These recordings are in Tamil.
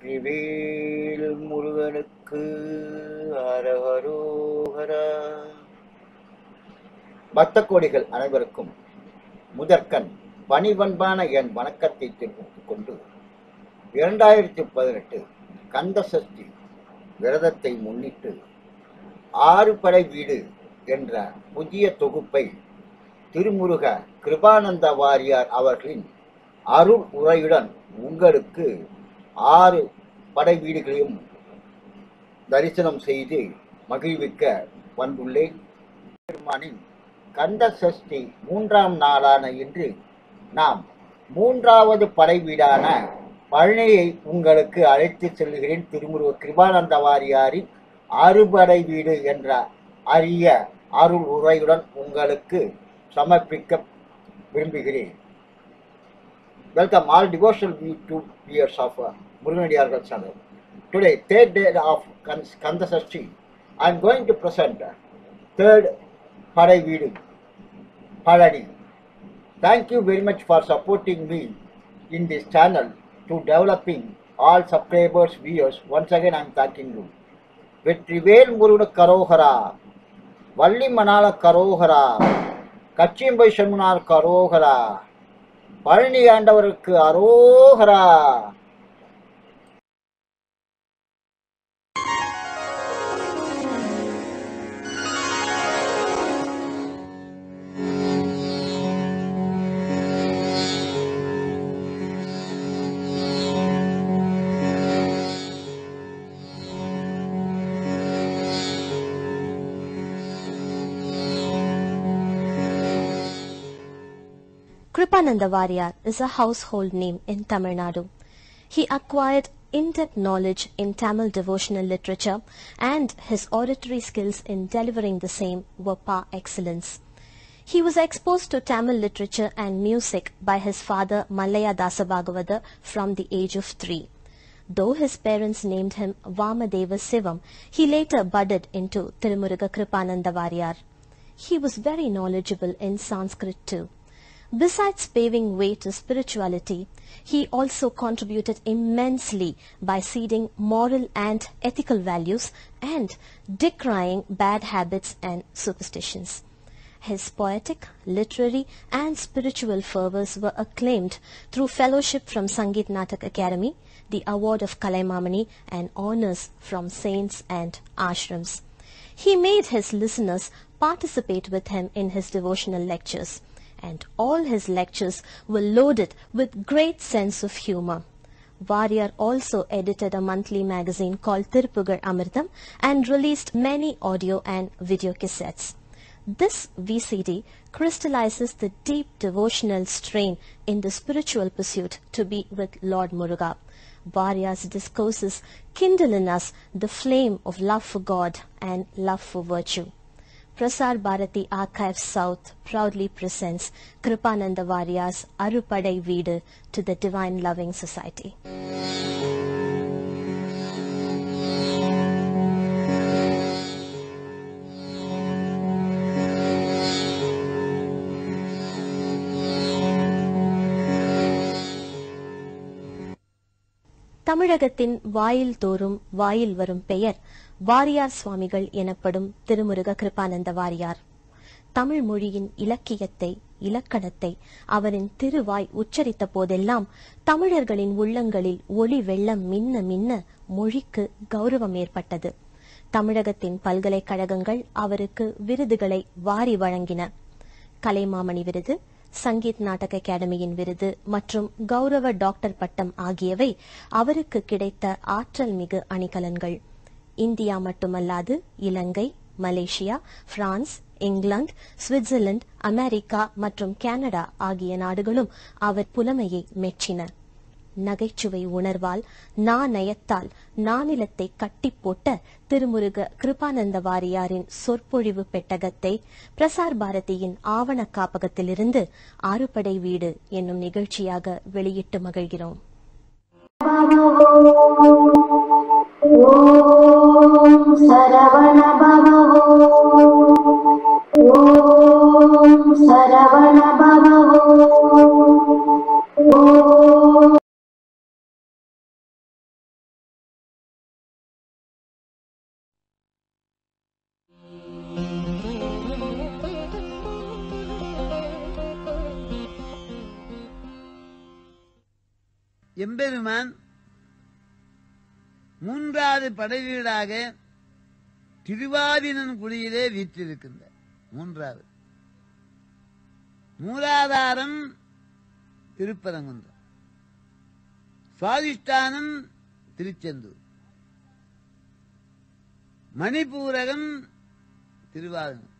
வெற்றிவேல் முருகனுக்கு அரஹரோஹரா பக்த கோடிகள் அனைவருக்கும் முதற்கண் பணிவன்பான என் வணக்கத்தை தெரிவித்துக் கொண்டு இரண்டாயிரத்தி பதினெட்டு கந்த சஷ்டி விரதத்தை முன்னிட்டு ஆறு படை வீடு என்ற புதிய தொகுப்பை திருமுருக கிருபானந்த வாரியார் அவர்களின் அருள் உரையுடன் உங்களுக்கு ஆறு படை வீடுகளையும் தரிசனம் செய்து மகிழ்விக்க வந்துள்ளேன். பெருமானின் கந்த சஷ்டி மூன்றாம் நாளான இன்று நாம் மூன்றாவது படை வீடான பழனியை உங்களுக்கு அழைத்து செல்கிறேன் திருமுருக கிருபானந்த வாரியாரின் அறுபடை வீடு என்ற அரிய அருள் உரையுடன் உங்களுக்கு சமர்ப்பிக்க விரும்புகிறேன். Welcome all devotional YouTube two years of Muruganadiargal channel. Today, third day of Kan- Kanda Sashti, I am going to present uh, third Padai Vidu, Padadi. Thank you very much for supporting me in this channel to developing all subscribers, viewers. Once again, I am thanking you. Vetrivel முருகனு கரோகரா வள்ளி மணால கரோகரா கச்சியம்பை சண்முனார் கரோகரா பழனி ஆண்டவருக்கு அரோகரா Kripananda Varyar is a household name in Tamil Nadu. He acquired in-depth knowledge in Tamil devotional literature and his oratory skills in delivering the same were par excellence. He was exposed to Tamil literature and music by his father Mallaya from the age of three. Though his parents named him Vamadeva Sivam, he later budded into Tirumuruga Kripananda. He was very knowledgeable in Sanskrit too. Besides paving way to spirituality, he also contributed immensely by seeding moral and ethical values and decrying bad habits and superstitions. His poetic, literary, and spiritual fervors were acclaimed through fellowship from Sangeet Natak Academy, the award of Kalaimamani, and honors from saints and ashrams. He made his listeners participate with him in his devotional lectures, and all his lectures were loaded with great sense of humor. Varyar also edited a monthly magazine called Tirupugar Amritam and released many audio and video cassettes. This VCD crystallizes the deep devotional strain in the spiritual pursuit to be with Lord Muruga. Varyar's discourses kindle in us the flame of love for God and love for virtue. Prasar Bharati Archives South proudly presents Kripananda Varyar's Arupadai Veedu to the Divine Loving Society. தமிழகத்தின் வாயில் தோறும் வாயில் வரும் பெயர் வாரியார் சுவாமிகள் எனப்படும் திருமுருக கிருபானந்த வாரியார். தமிழ் மொழியின் இலக்கியத்தை இலக்கணத்தை அவரின் திருவாய் உச்சரித்த போதெல்லாம் தமிழர்களின் உள்ளங்களில் ஒளி வெள்ளம் மின்ன மின்ன மொழிக்கு கௌரவம் ஏற்பட்டது. தமிழகத்தின் பல்கலைக்கழகங்கள் அவருக்கு விருதுகளை வாரி வழங்கின. கலைமாமணி விருது சங்கீத் நாடக அகாடமியின் விருது மற்றும் கௌரவ டாக்டர் பட்டம் ஆகியவை அவருக்கு கிடைத்த ஆற்றல் மிகு அணிகலன்கள். இந்தியா மட்டுமல்லாது Ilangai Malaysia France England Switzerland America மற்றும் கனடா ஆகிய நாடுகளும் அவர் புலமையை மெச்சின. நகைச்சுவை உணர்வால் நாணயத்தால் நானிலத்தை கட்டி போட்ட திருமுருக கிருபானந்த வாரியாரின் சொற்பொழிவு பெட்டகத்தை பிரசார் பாரதியின் ஆவண காப்பகத்திலிருந்து ஆறுபடை வீடு என்னும் நிகழ்ச்சியாக வெளியிட்டு மகிழ்கிறோம். சரவண பவ சரவண எம்பெருமான் மூன்றாவது படை வீடாக திருவாவினன்குடியிலே வீற்றிருக்கின்றார். மூன்றாவது. மூலாதாரம் திருப்பரங்குன்றம். சுவாதிஷ்டானம் திருச்செந்தூர். மணிப்பூரகம் திருவாரூர்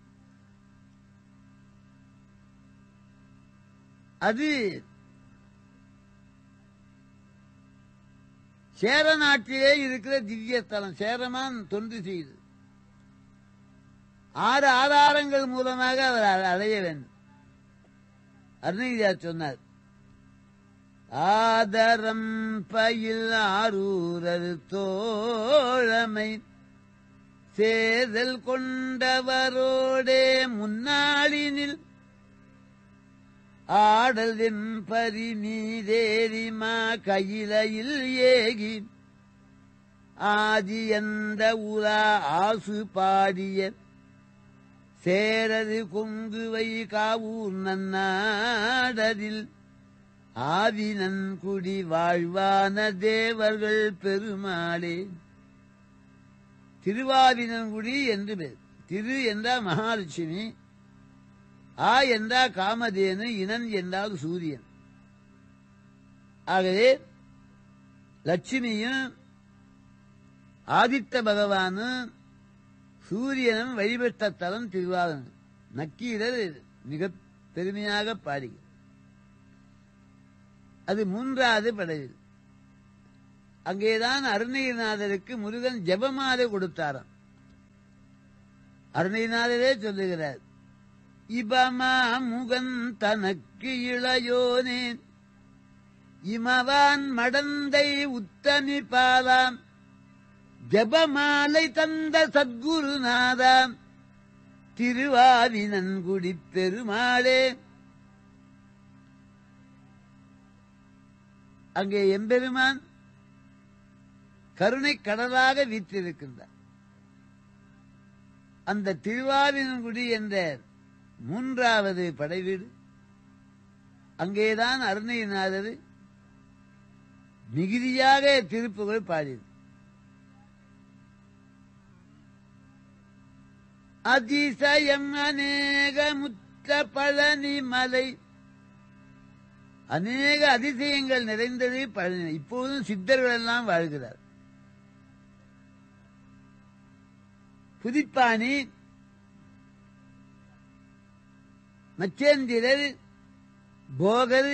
அது சேர நாட்டிலே இருக்கிற திவ்யஸ்தலம் சேரமான் தொண்டு செய்து. ஆறு ஆதாரங்கள் மூலமாக அவர் அ- அடைய வேண்டும். அருணகிரியார் சொன்னார் ஆதரம் பயில் ஆரூரர் தோழமை சேதல் கொண்டவரோடே முன்னாளினில் ஆடல் வெம்பரி மீதேரிமா கையிலையில் ஏகி ஆதி எந்த உலா ஆசு பாடிய சேரது கொங்குவை காவூர் நன்னாடதில் ஆவினன்குடி வாழ்வான தேவர்கள் பெருமாளே. திருவாவினன்குடி என்று பேர் திரு என்றால் மகாலட்சுமி ஆ என்றா காமதேனு இனன் என்றால் சூரியன். ஆகவே லட்சுமியும் ஆதித்த பகவானும் சூரியனும் வழிபட்ட தலம் திருவாரூர். நக்கீரர் மிக பெருமையாக பாடுகிறார். அது மூன்றாவது படையில் அங்கேதான் அருணகிரிநாதருக்கு முருகன் ஜபமாலை கொடுத்தாராம். அருணகிரிநாதரே சொல்லுகிறார் இபமா முகன் தனக்கு இளையோனேன் இமவான் மடந்தை உத்தமி பாலாம் ஜபமாலை தந்த சத்குருநாதாம் திருவாவினன்குடி பெருமாளே. அங்கே எம்பெருமான் கருணை கடலாக வீற்றிருக்கின்றார். அந்த திருவாவினன்குடி என்ற மூன்றாவது படைவீடு அங்கேதான் அருணைநாதர் மிகுதியாக திருப்புகள் பாடியது. அதிசயம் அநேகமுற்ற பழனி மலை. அநேக அதிசயங்கள் நிறைந்தது பழனி இப்போதும் சித்தர்கள் எல்லாம் வாழ்கிறார். புதிப்பாணி மச்சேந்திரர் போகர்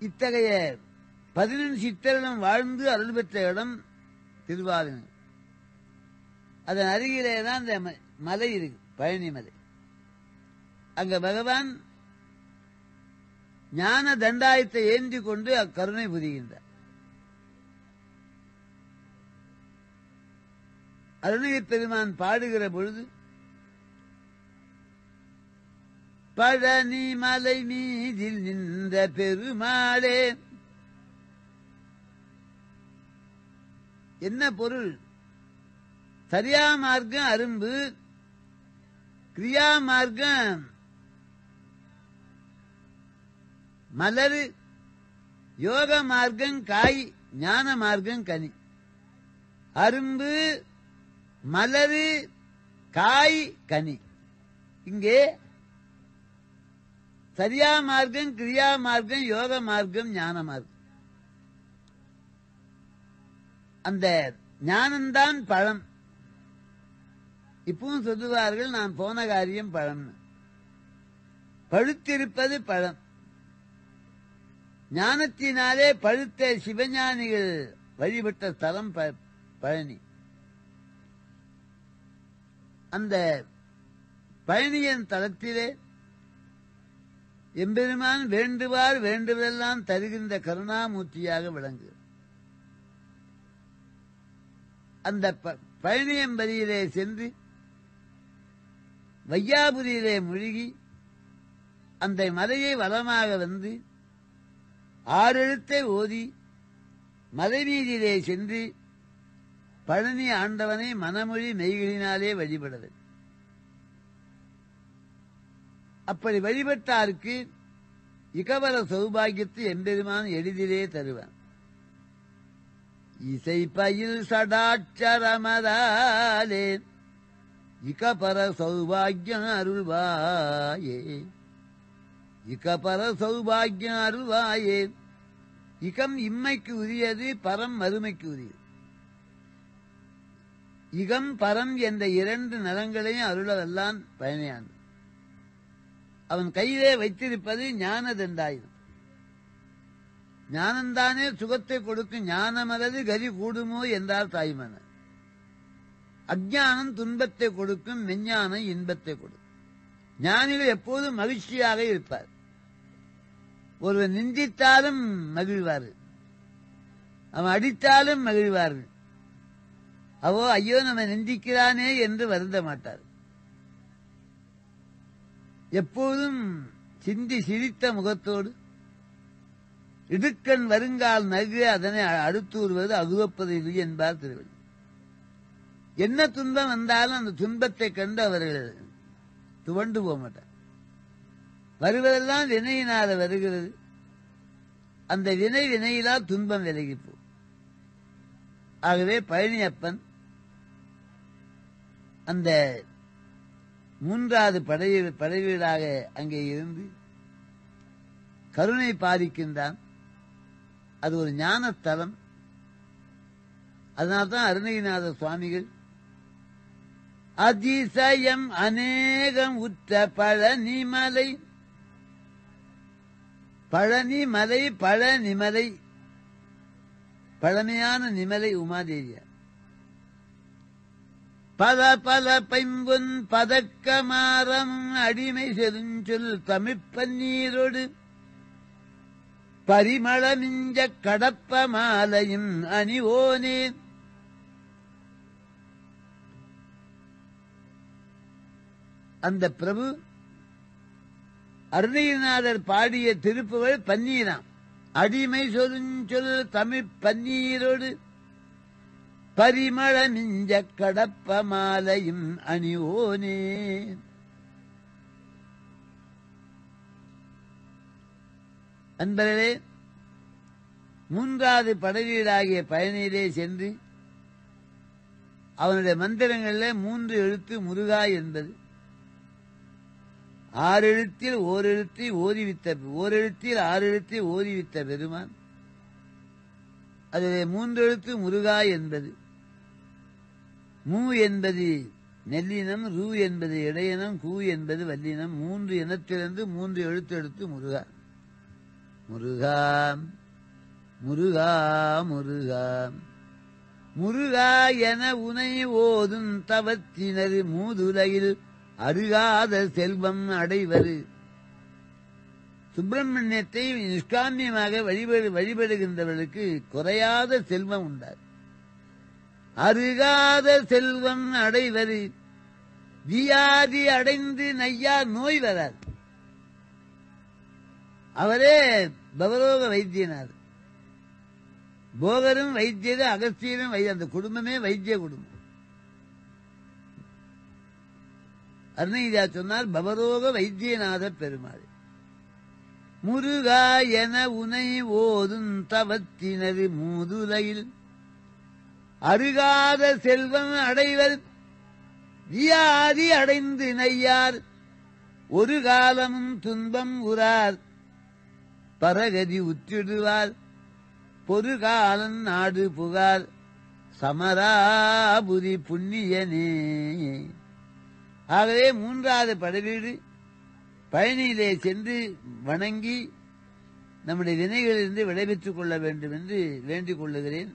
இத்தகைய பதினெண்டு சித்தரிடம் வாழ்ந்து அருள் பெற்ற இடம் திருவாரூர் அதன் அருகிலே தான் இந்த ம- மலை இருக்கு பழனி மலை. அங்க பகவான் ஞான தண்டாயத்தை ஏந்தி கொண்டு அக்கருணை புரிகின்றார். அருணகிரி பெருமான் பாடுகிற பொழுது பழனி மலை மீதில் நின்ற பெருமாளே. என்ன பொருள்? சரியா மார்க்கம் அரும்பு கிரியா மார்க்கம் மலரு யோக மார்க்கம் காய் ஞான மார்க்கம் கனி. அரும்பு மலரு காய் கனி. இங்கே சரியா மார்க்கம் கிரியா மார்க்கம் யோக மார்க்கம் ஞான மார்க்கம். அந்த ஞானம்தான் பழம். இப்பவும் சொல்லுவார்கள் நான் போன காரியம் பழம்னு. பழுத்திருப்பது பழம். ஞானத்தினாலே பழுத்த சிவஞானிகள் வழிபட்ட ஸ்தலம் ப- பழனி. அந்த பழனியின் தலத்திலே எம்பெருமான் வேண்டுவார் வேண்டுவதெல்லாம் தருகின்ற கருணாமூர்த்தியாக விளங்கு. அந்த ப- பழனியம்பதியிலே சென்று வையாபுரியிலே முழுகி அந்த மலையை வளமாக வந்து ஆறெழுத்தை ஓதி மலை சென்று பழனி ஆண்டவனை மனமொழி மெய்களினாலே வழிபடுவது அப்படி வழிபட்டாருக்கு இகவர சௌபாகியத்தை எம்பெருமான் எளிதிலே தருவான் இசை பயில் சடாட்சரமதாலே இகபர சௌபாகியம் அருள்வாயே. இகபர சௌபாகியம் அருள்வாயே. இகம் இம்மைக்கு உரியது பரம் மறுமைக்கு உரியது. இகம் பரம் என்ற இரண்டு நலங்களையும் அருளவெல்லாம் பயனையான் அவன் கையிலே வைத்திருப்பது ஞானதண்டாயுதம். ஞானந்தானே சுகத்தை கொடுக்கும் ஞானமலது கதி கூடுமோ என்றார் தாய்மன அஜானம் துன்பத்தை கொடுக்கும் மெஞ்ஞானம் இன்பத்தை கொடுக்கும். ஞானிகள் எப்போதும் மகிழ்ச்சியாக இருப்பார். ஒருவர் நிந்தித்தாலும் மகிழ்வார்கள் அவன் அடித்தாலும் மகிழ்வார்கள் அவோ ஐயோ நம்ம நிந்திக்கிறானே என்று வருந்த மாட்டார். எப்போதும் சிந்தி சிரித்த முகத்தோடு இடுக்கண் வருங்கால் நகு அதனை அடுத்தூறுவது அகுவப்பதில்லை என்பார் திருவள்ளி. என்ன துன்பம் வந்தாலும் அந்த துன்பத்தை கண்டு அவர்கள் துவண்டு போக மாட்டார். வருவதெல்லாம் வினையினால வருகிறது. அந்த வினை வினையிலா துன்பம் விலகி போ. ஆகவே பழனியப்பன் அந்த மூன்றாவது படை படைவீடாக அங்கே இருந்து கருணை பாதிக்கின்றான். அது ஒரு ஞானத்தலம். அதனால்தான் அருணகிநாத சுவாமிகள் அதிசயம் அநேகம் உற்ற பழனிமலை பழனிமலை பழனிமலை பழமையான நிமலை உமாதேவியார். பல பல பைம்புன் பதக்கமாரம் அடிமை செருஞ்சொல் தமிழ்ப்பன்னீரோடு பரிமளமிஞ்ச கடப்ப மாலையும் அணிவோனே. அந்த பிரபு அருணகிரிநாதர் பாடிய திருப்புகள் பன்னீராம். அடிமை சொருஞ்சொல் தமிழ் பன்னீரோடு பரிமள மிஞ்ச கடப்ப மாலையும் அணிவோனே. அன்பர்களே மூன்றாவது படவீடாகிய பயணியிலே சென்று அவனுடைய மந்திரங்களில் மூன்று எழுத்து முருகா என்பது. ஆறு எழுத்தில் ஓரெழுத்தை ஓதிவித்த ஓரெழுத்தில் ஆறு எழுத்தை ஓதிவித்த பெருமான். அதிலே மூன்று எழுத்து முருகா என்பது. மூ என்பது நெல்லினம் ரூ என்பது இடையனம் கூ என்பது வல்லினம் மூன்று இனத்திலிருந்து மூன்று எழுத்து எடுத்து முருகா. முருகா முருகா முருகா. முருகா என உனை ஓதும் தவத்தினர் மூதுலையில் அருகாத செல்வம் அடைவரு சுப்பிரமணியத்தை நிஷ்காமியமாக வழிபடு வழிபடுகின்றவர்களுக்கு குறையாத செல்வம் உண்டார் அருகாத செல்வம் அடைவது வியாதி அடைந்து நையா நோய் வராது. அவரே பவரோக வைத்தியனார். போகரும் வைத்தியது அகஸ்தியரும் வைத்திய அந்த குடும்பமே வைத்திய குடும்பம். அருணகிரியா சொன்னார் பவரோக வைத்தியநாத பெருமாள் முருகா என உனை ஓதும் தவத்தினது மூதுலையில் அருகாத செல்வம் அடைவர். வியாதி அடைந்து நையார். ஒரு காலமும் துன்பம் உறார். பரகதி உற்றிடுவார். பொறுகாலன் நாடு புகார். சமராபுரி புண்ணியனே. ஆகவே மூன்றாவது படவீடு. பழனியிலே சென்று வணங்கி நம்முடைய வினைகளிலிருந்து விடைபெற்றுக் கொள்ள வேண்டும் என்று வேண்டிக் கொள்ளுகிறேன்.